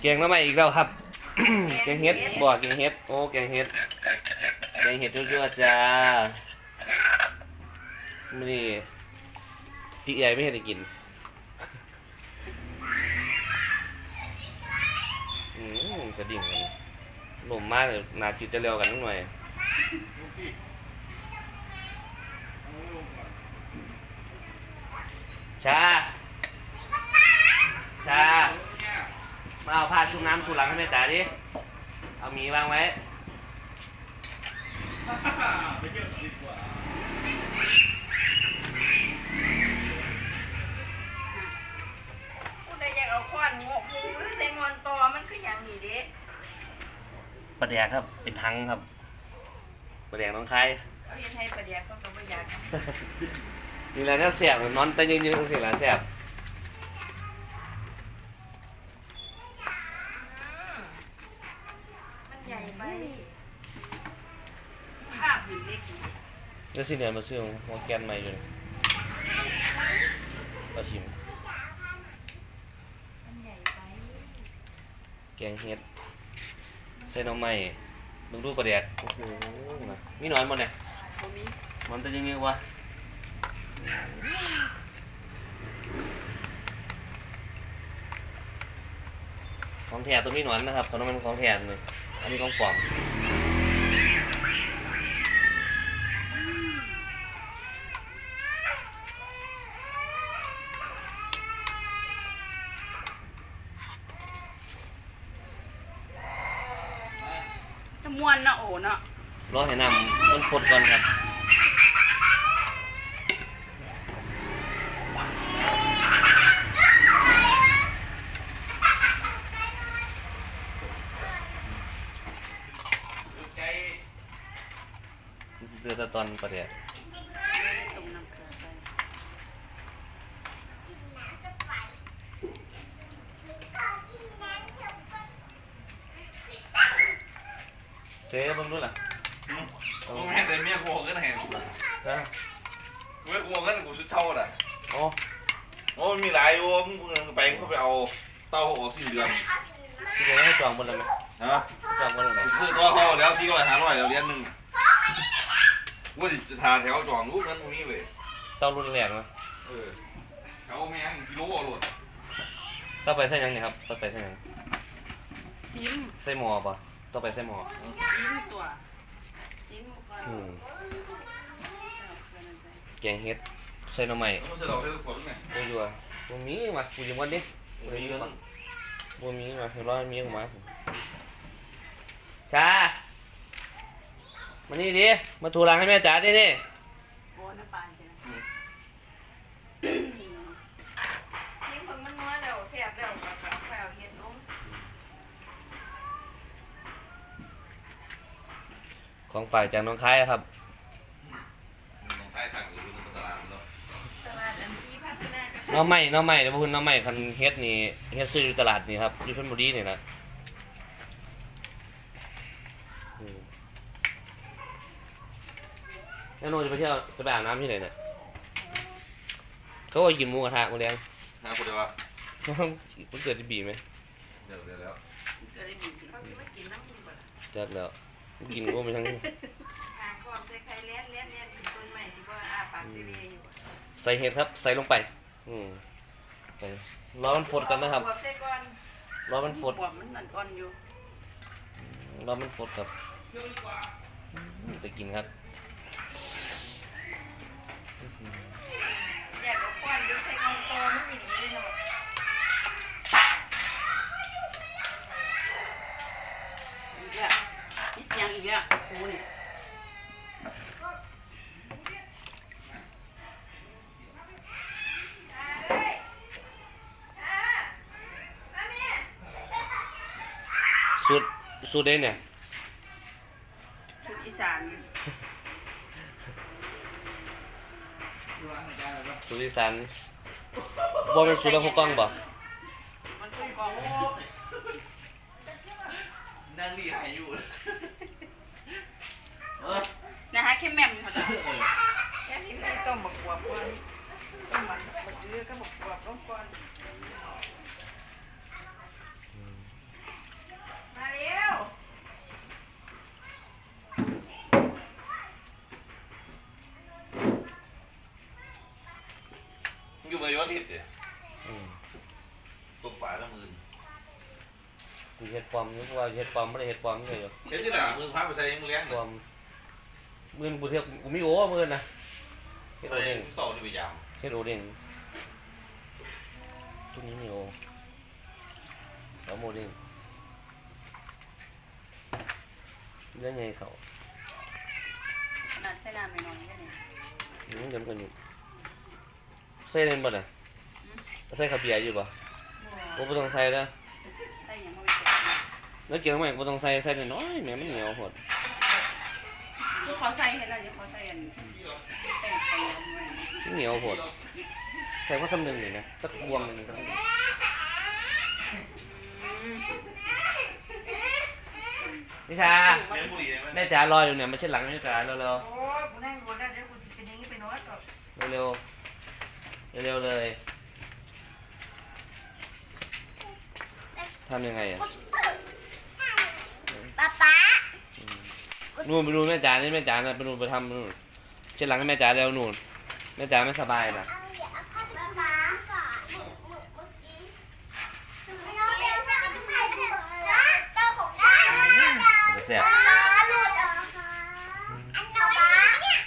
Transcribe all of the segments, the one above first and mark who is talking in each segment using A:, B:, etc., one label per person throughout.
A: แกงหน้ำใหม่อีกแล้วครับ แกงเฮ็ดบอกแกงเฮ็ดโอ้แกงเฮ็ดแกงเฮ็ดยั่วๆจ้าไม่นี่พี่ใหญ่ไม่เห็นได้กินอืมจะดิ่งกันลมมากเลยนาจิตจะเร็วกันนิดหน่อยชาชา มาเอาผ้าชุบน้ำถูหลังให้แม่จ๋าดิ เอาหมีวางไว้
B: ผู้ใดอยากเอาค้อนงอกมูหรือใส่งอนตอมันคืออย่างนี้เด้
A: ปลาแดกครับ เป็นทังครับปลาแดกน้องคาย
B: เอาเฮ็ดให้ประเดี๋ยวก็ก็บ่อยาก
A: นี่แหละเนี่ยเสียบนอนแต่ยืนยืนเสียบแล้วเสียบ
B: มันใหญ่ไป
C: ภาพอยู่เล็กอยู่
A: แล้วสิเนี่ยมาซื้อหัวแกนใหม่อยู่นี่ก็ชิม
B: มันใหญ่ไป
A: แกงเฮ็ดใส่หน้ำใหม่ดูดูปลาแดกโอ้โหมามีหนอนหมดเนี่ย
C: บ่มี
A: มันจะยังไงวะของแท้ตัวมีหนอนนะครับเขาต้องเป็นของแท้เลยอันนี้ของปลอม
C: จะม่วนเนาะโอ้เนาะ
A: ร อให้น้ำมันฟดก่อนครับเดือดตอนประเดี๋ยว
C: ต้มน้ำเกลือใส่
A: เจ๊บิ่งด้วยล่ะ
D: มึงให้แต่เมียกูก็เห็น
A: ฮะ
D: เมียกูก็กูชุดเช่าอะ
A: โอ้
D: โอ้มันมีหลายโยมงไปเขาไปเอาเต้าออกสิ้นเดือน
A: พี่เจ๊ให้จองบนเลยไหม
D: นะ
A: จองบนเลยไหม
D: คือตัวเขาแล้วสี่ร้อยห้าร้อยแล้วเรียนหนึ่งกูจะทาแถวจองลูกนั้นตรงนี้เว้ย
A: เต้ารุ่นแรกนะ
D: เออแถวแม่งกิโลหลด
A: ต่อไปใส่หยังนี่ครับต่อไปใส่หยัง
C: ซิม
A: ใส่หมอป่ะต่อไปใส่หมอ
C: ซิมตัวซิมก่ อน
A: อืม
C: เอาเกลือใส่
A: แกงเฮ็ดใส่หน่อไม้
D: ต้องเสร็จเราใช้ทุกคนไง
A: บ่อยู่อะบ่มีมากูยังวันดิ
D: เรียน
A: บ่มีมาร้อยมีออกมาชามานี่ดิมาถูหลังให้แม่จ๋าดิดิ
C: โอ้น้ำปลาใช่ไหม
B: ชิมเพิ่งมันนัวแล้วแซ่บแล้วก็เอาไปเอาเฮ็ดลง
A: ของฝ่ายจากน้องคายครับ
D: น้องชายสั่งอยู่ในตลาดเนาะ
B: ตลาดอันที่พัฒนาก็
A: น้องใหม่น้องใหม่เดี๋ยวพูดน้องใหม่คันเฮ็ดนี่เฮ็ดซื้ออยู่ตลาดนี่ครับอยู่ชลบุรีนี่นะอืมแล้วโนจะไปเที่ยวจะไปอาบน้ำที่ไหนเนี่ยเขาว่ากินหมูกระทะมาเลี้ยง
D: นะพูดได้ว่า
A: มันเกิดที่บีไหม
D: เดี๋ยวเดี๋ยวแล้ว
C: เกลือได้บีบ
B: เขาสิมากินน้ำมันบ่ล่ะ
A: จัดแล้ว กินก็ไม่ทั้ง
B: อ่างพร้อมใส่ไข่เลี้ยนเลี้ยนเลี้ยนถึงต้นใหม่สิบ่อ้าปากสิเรียอยู่
A: ใส่เห็ดครับใส่ลงไป อืมไปรอมันฟดกันนะครับ
B: บวกใส่ก่อน
A: รอมันฟด
C: บวบมันอ่อนๆอยู่
A: รอมันฟดครับอืมไปกินครับ
B: ยงอี
C: กแล้วโอ้โหนี่
B: เอ้ยอ่ามาแม่
A: สูตรสูตรเด้เนี่ย
C: ชุดอีสาน
A: สูตรอีสานบ่เป็นสูตรละหกกล้องบ่
C: มันเป็นกอง
D: นั่งรีหายอยู่เออ
C: นะคะแค่แม่มเขาจะ
B: แค่พี่ต้มบักบวบก่อนต้มมันบักเดือก็บักบวบลงก่อน
D: มาเร็
B: ว
D: อยู่มายอดทิศเดีย
A: อืม
D: ตกปลาละหมื่น
A: กูเห็ดปลอมนึกว่าเห็ดปลอมไม่ได้เห็ดปลอมเลยเหรอ
D: เห็ดที่ไหนมือพับไปใส่ยังเลี้ยง
A: ปลอม มือนกูเทียบกูมีโอ้มือนนะเฮ็ดโอ
D: ใส่
A: เด้ง
D: เสานี่ไปยาม
A: เฮ็ดโอเด้งทุกนี้มีโอแล้วโมเด้งเรื่องไงเขา
C: นั่นใส่น้ำไม่น้อยแค่นี้
A: อืมเดี๋ยวมันก็อยู่ใส่เล่นบ่น่ะใส่ข้าวเบียร์อยู่บ่โอ้บ่ต้องใส่นะ
C: ใส่หยังบ่ไปแกะ
A: แล้วเกี่ยวไหมบ่ต้องใส่ใส่น้อยๆแม่มันเหนียวโหด
C: คือขอใส่เห็นแล้วเดี๋ยวขอใส่อันแต่งไปเอาไว้
A: มันเหนียวโหดใส่ว่าสำนึงนี่นะสักบวงหนึงก็ได้
C: อืม
A: นิชา
D: แม่นบุรีได้ไหม
A: แม่จ๋ารออยู่เนี่ยไม่ใช่หลังแม่จ๋าเร็ว
B: โอ้ยกูนั่งบนแล้วเดี๋ยวกูสิเป็นอย่างนี้ไปนอนก่อน
A: ๆเร็วๆเร็วๆเลยทำยังไงอะ
E: ป๊าป๊า
A: นู่นไปดูแม่จ๋านี่แม่จ๋าน่ะไปนู่นไปทำนู่นเช่นหลังให้แม่จ๋าเร็วนู่นแม่จ๋าไม่สบายนะ
E: เอาอย่าเอาผ้าป๊าป๊าก่อนหมึกหมึกเมื่อกี้ไม่เอาไม่เอาไม่เอาไม่เอาไม่เอาเจ้าของฉัน
A: จะเสียบ
E: ป๊าหลุดเหรอคะอันน้อยเนี่ย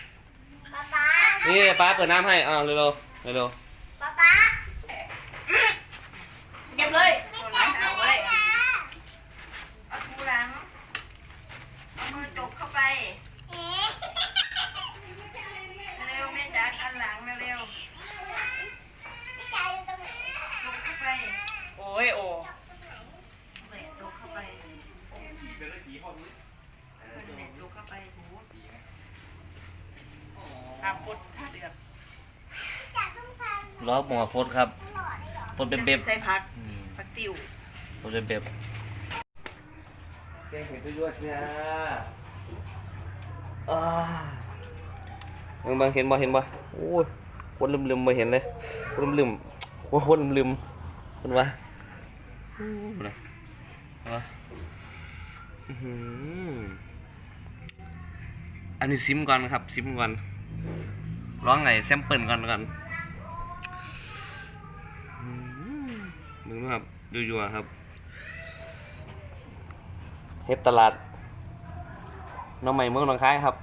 E: ป๊าป๊า
A: นี่ป้าเปิดน้ำให้อ้าวเร็วๆเร็ว
E: ป๊าป๊า
C: เก็บเลยเอาเอาไว้
B: เอาทูหลังเอามือจกเข้าไป
E: เอ๊ะ
B: เร็วแม่จ๋าอันหลังเร็ว
E: พี่ชายอยู่ตรงไหน
B: ๆจกเข้าไป
C: โอ้ยโอ้
B: เละจกเข้าไปเออนั่นแหละจกเข้าไปถู
C: อาบดถ้าเดือด
E: จากต้องใช้
A: ๆล้อหมอฟดครับ
E: ตลอดเลยเหรอ
A: ฟดเป็นเบ็บ
C: ใส่ผัก
A: อืม
C: ผักติ๋ว
A: ฟดเป็นเบ็บแกงเห็ดตัวยวดเนี่ยอ่าเบิ่งเบิ่งเห็นบ่เห็นบ่โอ้ยคนลืมๆบ่เห็นเลยคนลืมๆโอ้ยคนลืมๆคนวะโอ้ยนะเอาวะอื้อหืออันนี้ซิมก่อนครับซิมก่อน ร้องไงแซมเปิลก่อนก่อนมึงดูครับยั่วๆครับ เฮ็ดตลาด น้องใหม่เมืองหนองคายครับ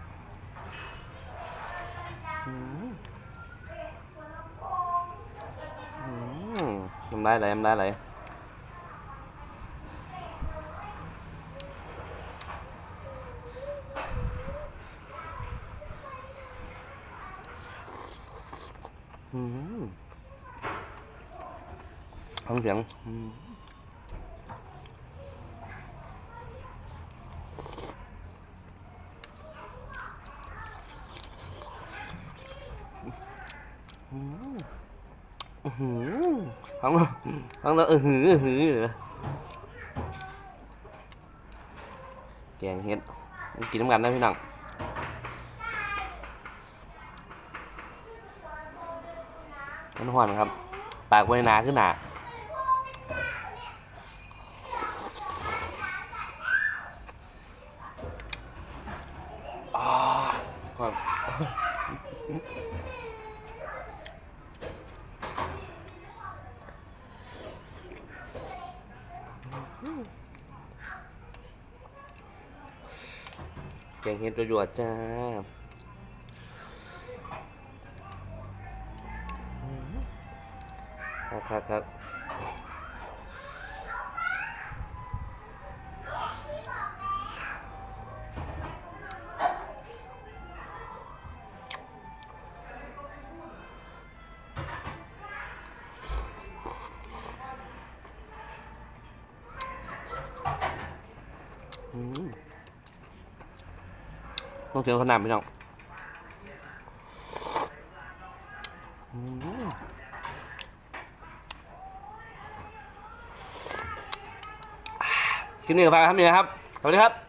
A: อืมอืมน้ำลายไหลน้ำลายไหล อืมฟังเสียงอืมอื้อหือฟังแล้วฟังแล้วเออหืออือหือเหรอแกงเห็ดมันกินน้ำกันนะพี่น้อง มันหวานครับ ปากไว้หนาขึ้นหนาอ่าครับแกงเห็ดตัวหยวดจ้า ครับครับอืมต้องเสียงขนาดพี่น้องอืม คลิปนี้ฝากครับนี่นะครับ สวัสดีครับ